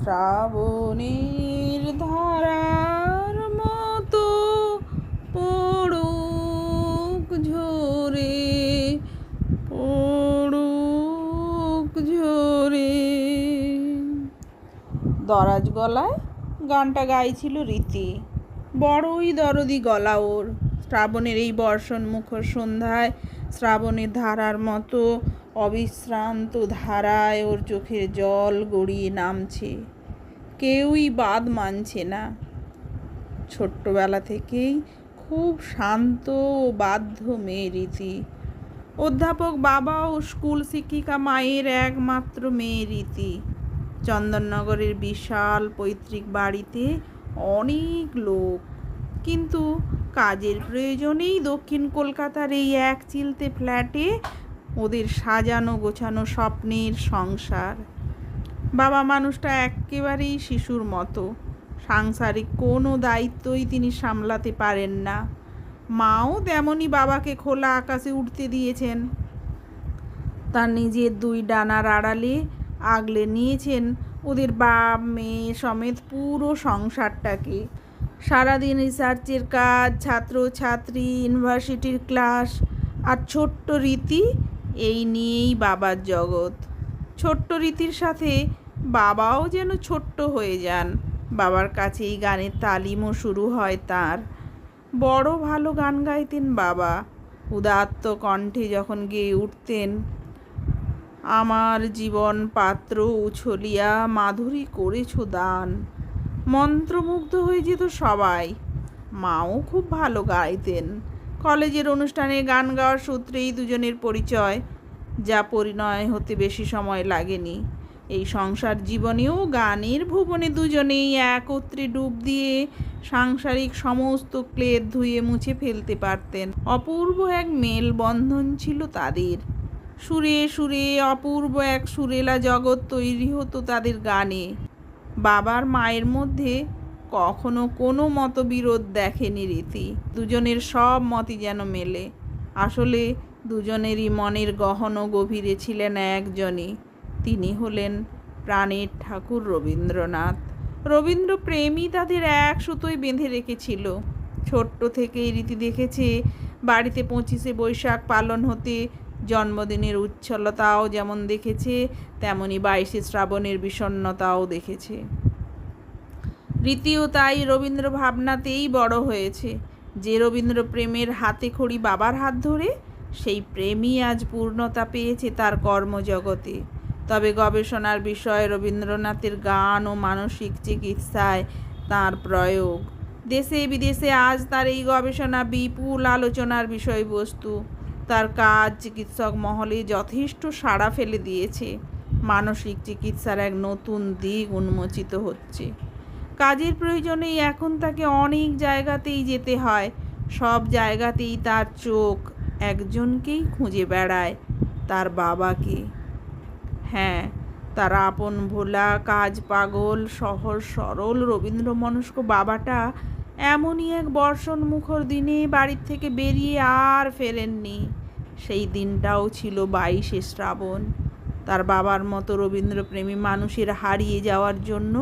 শ্রাবণীর ধারার মতো পড়ুক ঝরে পড়ুক ঝরে। দরাজ গলায় গানটা গাইছিল রীতি, বড়ই দরদি গলা ওর। শ্রাবণের এই বর্ষণ মুখর সন্ধ্যায় শ্রাবণের ধারার মতো অবিশ্রান্ত ধারায় ওর চোখের জল গড়িয়ে নামছে। কেউই বাদ মানছে না। ছোট্টবেলা থেকেই খুব শান্ত ও বাধ্য মেয়ে রীতি। অধ্যাপক বাবা ও স্কুল শিক্ষিকা মায়ের একমাত্র মেয়ে রীতি। চন্দননগরের বিশাল পৈতৃক বাড়িতে অনেক লোক। কিন্তু কাজের প্রয়োজনেই দক্ষিণ কলকাতার এই এক চিলতে ফ্ল্যাটে ওদের সাজানো গোছানো স্বপ্নের সংসার। বাবা মানুষটা একেবারেই শিশুর মতো। সাংসারিক কোনো দায়িত্বই তিনি সামলাতে পারেন না। মাও তেমনই বাবাকে খোলা আকাশে উঠতে দিয়েছেন। তার নিজের দুই ডানার আড়ালে আগলে নিয়েছেন ওদের বাপ, মেয়ে সমেত পুরো সংসারটাকে। সারাদিন রিসার্চের কাজ ছাত্র ছাত্রী ইউনিভার্সিটির ক্লাস আর ছোট্ট রীতি এই নিয়েই বাবার জগৎ। ছোট্ট রীতির সাথে বাবাও যেন ছোট্ট হয়ে যান। বাবার কাছেই গানের তালিমও শুরু হয় তার। বড় ভালো গান গাইতেন বাবা। উদাত্ত কণ্ঠে যখন গেয়ে উঠতেন, আমার জীবন পাত্র উছলিয়া মাধুরী করেছ দান। মন্ত্রমুগ্ধ হয়ে যেত সবাই। মাও খুব ভালো গাইতেন। কলেজের অনুষ্ঠানে গান গাওয়ার সূত্রেই দুজনের পরিচয়, যা পরিণয় হতে বেশি সময় লাগেনি। এই সংসার জীবনেও গানের ভুবনে দুজনেই একত্রে ডুব দিয়ে সাংসারিক সমস্ত ক্লেদ ধুয়ে মুছে ফেলতে পারতেন। অপূর্ব এক মেলবন্ধন ছিল তাদের। সুরে সুরে অপূর্ব এক সুরেলা জগৎ তৈরি হতো তাদের গানে। বাবার মায়ের মধ্যে কখনো কোনো মতবিরোধ দেখেনি রীতি। দুজনের সব মতই যেন মেলে। আসলে দুজনেরই মনের গহন গভীরে ছিলেন একজনই। তিনি হলেন প্রাণের ঠাকুর রবীন্দ্রনাথ। রবীন্দ্র প্রেমই তাদের এক সুতোই বেঁধে রেখেছিল। ছোট্ট থেকেই রীতি দেখেছে, বাড়িতে পঁচিশে বৈশাখ পালন হতে জন্মদিনের উচ্ছলতাও যেমন দেখেছে, তেমনি বাইশে শ্রাবণের বিষণ্ণতাও দেখেছে। রীতিও তাই রবীন্দ্র ভাবনাতেই বড় হয়েছে। যে রবীন্দ্র প্রেমের হাতে খড়ি বাবার হাত ধরে, সেই প্রেমই আজ পূর্ণতা পেয়েছে তার কর্মজগতে। তবে গবেষণার বিষয় রবীন্দ্রনাথের গান ও মানসিক চিকিৎসায় তার প্রয়োগ। দেশে বিদেশে আজ তার এই গবেষণা বিপুল আলোচনার বিষয়বস্তু। তার কাজ চিকিৎসক মহলে যথেষ্ট সাড়া ফেলে দিয়েছে। মানসিক চিকিৎসার এক নতুন দিক উন্মোচিত হচ্ছে। কাজের প্রয়োজনেই এখন তাকে অনেক জায়গাতেই যেতে হয়। সব জায়গাতেই তার চোখ একজনকেই খুঁজে বেড়ায়, তার বাবাকে। হ্যাঁ তার আপন ভোলা, কাজ পাগল সহজ সরল রবীন্দ্র মনস্ক বাবাটা এমনই এক বর্ষণ মুখর দিনে বাড়ির থেকে বেরিয়ে আর ফেরেননি। সেই দিনটাও ছিল বাইশে শ্রাবণ। তার বাবার মতো রবীন্দ্রপ্রেমী মানুষের হারিয়ে যাওয়ার জন্য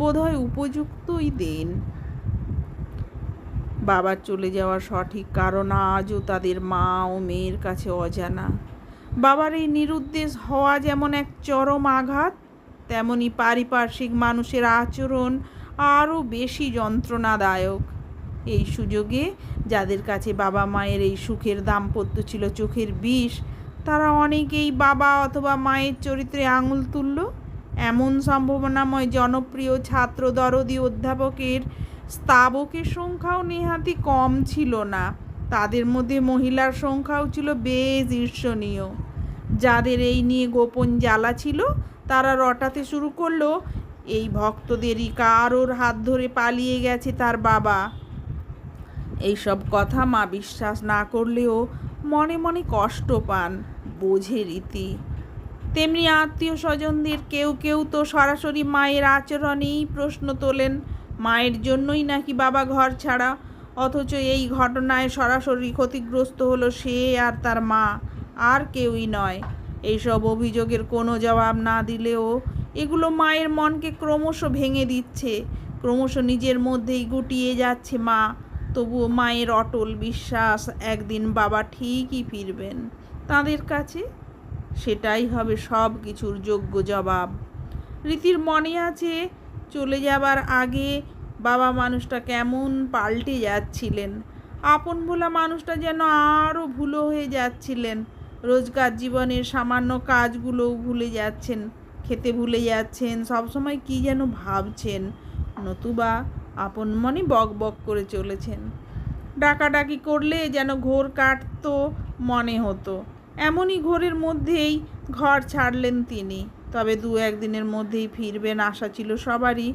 বোধহয় উপযুক্তই দিন। বাবার চলে যাওয়ার সঠিক কারণ আজও তাদের মা ও মেয়ের কাছে অজানা। বাবার এই নিরুদ্দেশ হওয়া যেমন এক চরম আঘাত, তেমনি পারিপার্শ্বিক মানুষের আচরণ আরও বেশি যন্ত্রণাদায়ক। এই সুযোগে যাদের কাছে বাবা মায়ের এই সুখের দাম্পত্য ছিল চোখের বিষ, তারা অনেকেই বাবা অথবা মায়ের চরিত্রে আঙুল তুলল। এমন সম্ভাবনাময় জনপ্রিয় ছাত্র দরদি অধ্যাপকের স্তাবকের সংখ্যাও নেহাতি কম ছিল না। তাদের মধ্যে মহিলার সংখ্যাও ছিল বেশ ঈর্ষণীয়। যাদের এই নিয়ে গোপন জ্বালা ছিল, তারা রটাতে শুরু করল, এই ভক্তদেরই কারোর হাত ধরে পালিয়ে গেছে তার বাবা। এইসব কথা মা বিশ্বাস না করলেও মনে মনে কষ্ট পান বোঝে রীতি। তেমনি আত্মীয় স্বজনদের কেউ কেউ তো সরাসরি মায়ের আচরণেই প্রশ্ন তোলেন। মায়ের জন্যই নাকি বাবা ঘর ছাড়া? অথচ এই ঘটনায় সরাসরি ক্ষতিগ্রস্ত হলো সে আর তার মা, আর কেউই নয়। এইসব অভিযোগের কোনো জবাব না দিলেও এগুলো মায়ের মনকে ক্রমশ ভেঙে দিচ্ছে। ক্রমশ নিজের মধ্যেই গুটিয়ে যাচ্ছে মা। তবুও মায়ের অটল বিশ্বাস একদিন বাবা ঠিকই ফিরবেন। তাদের কাছে সেটাই হবে সব কিছুর যোগ্য জবাব। রীতির মনে আছে, চলে যাবার আগে বাবা মানুষটা কেমন পাল্টে যাচ্ছিলেন। আপন ভোলা মানুষটা যেন আরও ভুলো হয়ে যাচ্ছিলেন। রোজগার জীবনের সামান্য কাজগুলোও ভুলে যাচ্ছেন, খেতে ভুলে যাচ্ছেন, সবসময় কি যেন ভাবছেন, নতুবা আপন মনে বক বক করে চলেছেন। ডাকাডাকি করলে যেন ঘোর কাটতো মনে হতো। এমনই ঘোরের মধ্যেই ঘর ছাড়লেন তিনি। তবে দু একদিনের মধ্যেই ফিরবেন আশা ছিল সবারই।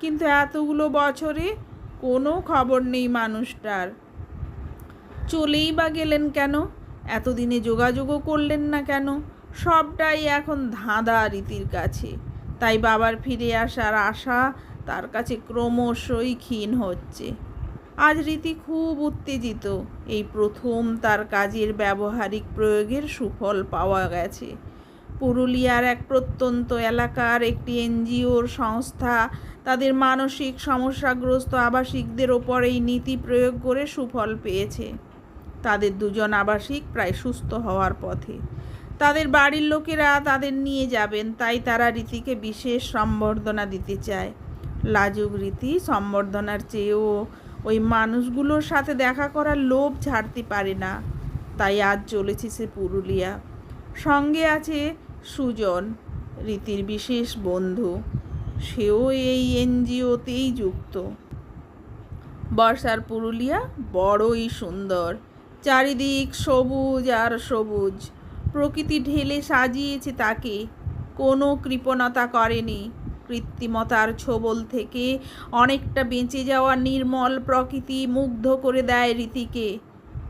কিন্তু এতগুলো বছরে কোনো খবর নেই মানুষটার। চলেই বা গেলেন কেন? এতদিনে যোগাযোগও করলেন না কেন? সবটাই এখন ধাঁধা রীতির কাছে। তাই বাবার ফিরে আসার আশা তার কাছে ক্রমশই ক্ষীণ হচ্ছে। আজ রীতি খুব উত্তেজিত। এই প্রথম তার কাজের ব্যবহারিক প্রয়োগের সুফল পাওয়া গেছে। পুরুলিয়ার এক প্রত্যন্ত এলাকার একটি এনজিওর সংস্থা তাদের মানসিক সমস্যাগ্রস্ত আবাসিকদের ওপর এই নীতি প্রয়োগ করে সুফল পেয়েছে। তাদের দুজন আবাসিক প্রায় সুস্থ হওয়ার পথে। তাদের বাড়ির লোকেরা তাদের নিয়ে যাবেন, তাই তারা রীতিকে বিশেষ সম্বর্ধনা দিতে চায়। লাজুক রীতি সম্বর্ধনার চেয়েও মানুষগুলোর সাথে দেখা করার লোভ ছাড়তে পারে না। তাই আজ চলেছে সে পুরুলিয়া। সঙ্গে আছে সুজন, রীতির বিশেষ বন্ধু। সেও এই এনজিওতেই যুক্ত। বর্ষার পুরুলিয়া বড়ই সুন্দর। চারিদিক সবুজ আর সবুজ। প্রকৃতি ঢেলে সাজিয়েছে তাকে। কোনো কৃপণতা করেনি। কৃত্রিমতার ছোবল থেকে অনেকটা বেঁচে যাওয়া নির্মল প্রকৃতি মুগ্ধ করে দেয় রীতিকে।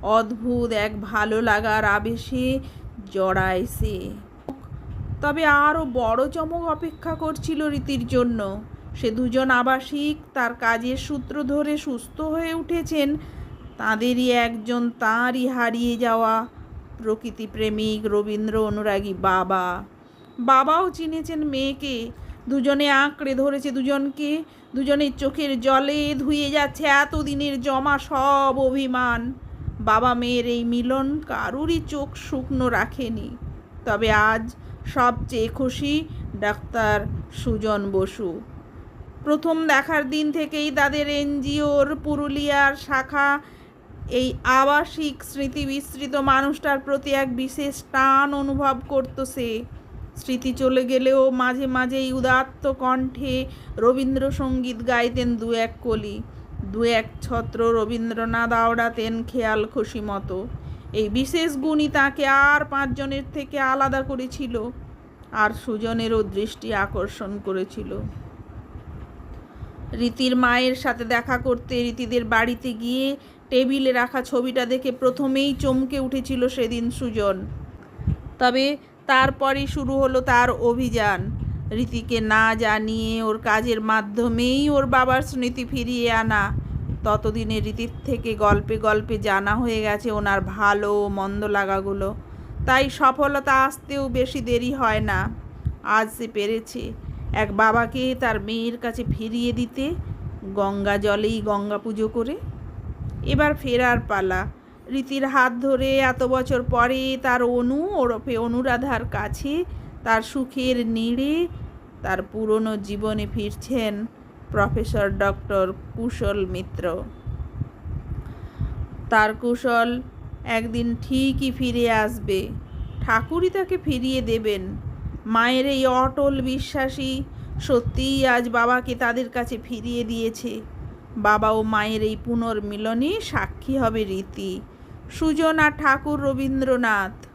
অদ্ভুত এক ভালো লাগার আবেশে জড়ায় সে। তবে আরও বড় চমক অপেক্ষা করছিল রীতির জন্য। সে দুজন আবাসিক, তার কাজের সূত্র ধরে সুস্থ হয়ে উঠেছেন। তাঁদেরই একজন তাঁরই হারিয়ে যাওয়া প্রকৃতিপ্রেমিক রবীন্দ্র অনুরাগী বাবা। বাবাও চিনেছেন মেয়েকে। দুজনে আঁকড়ে ধরেছে দুজনকে, দুজনের চোখের জলে ধুয়ে যাচ্ছে এতদিনের জমা সব অভিমান। বাবা মেয়ের এই মিলন কারুরই চোখ শুকনো রাখেনি। তবে আজ সবচেয়ে খুশি ডাক্তার সুজন বসু। প্রথম দেখার দিন থেকেই তাদের এনজিওর পুরুলিয়ার শাখা, এই আবাসিক স্মৃতি বিস্তৃত মানুষটার প্রতি এক বিশেষ টান অনুভব করত সে। স্মৃতি চলে গেলেও মাঝে মাঝেই উদাত্ত কণ্ঠে রবীন্দ্রসঙ্গীত গাইতেন দু এক কলি। দু এক ছত্র রবীন্দ্রনাথ আওড়াতেন খেয়াল খুশি মতো। এই বিশেষ গুণই তাকে আর পাঁচজনের থেকে আলাদা করেছিল, আর সুজনেরও দৃষ্টি আকর্ষণ করেছিল। রীতির মায়ের সাথে দেখা করতে রীতিদের বাড়িতে গিয়ে টেবিলে রাখা ছবিটা দেখে প্রথমেই চমকে উঠেছিল সেদিন সুজন। তবে তারপরই শুরু হলো তার অভিযান। রীতিকে না জানিয়ে ওর কাজের মাধ্যমেই ওর বাবার স্মৃতি ফিরিয়ে আনা। ততদিনে রীতির থেকে গল্পে গল্পে জানা হয়ে গেছে ওনার ভালো মন্দ লাগাগুলো। তাই সফলতা আসতেও বেশি দেরি হয় না। আজ সে পেরেছে এক বাবাকে তার মেয়ের কাছে ফিরিয়ে দিতে, গঙ্গা জলেই গঙ্গা পুজো করে। এবার ফেরার পালা। রীতির হাত ধরে এত বছর পরে তার অনু ওরফে অনুরাধার কাছে, তার সুখের নিড়ে তার পুরনো জীবনে ফিরছেন প্রফেসর ডক্টর কুশল মিত্র। তার কুশল একদিন ঠিকই ফিরে আসবে। ঠাকুরই তাকে ফিরিয়ে দেবেন। মায়ের এই অটল বিশ্বাসী সত্যিই আজ বাবাকে তাদের কাছে ফিরিয়ে দিয়েছে। বাবা ও মায়ের এই পুনর্মিলনে সাক্ষী হবে রীতি। সুজন ঠাকুর রবীন্দ্রনাথ।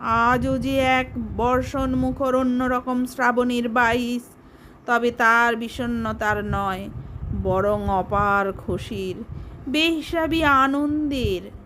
আজও যে এক বর্ষণ মুখর অন্যরকম শ্রাবণীর বাইশ, তবে তার বিষণ্নতার নয়, বরং অপার খুশির, বেহিসাবি আনন্দের।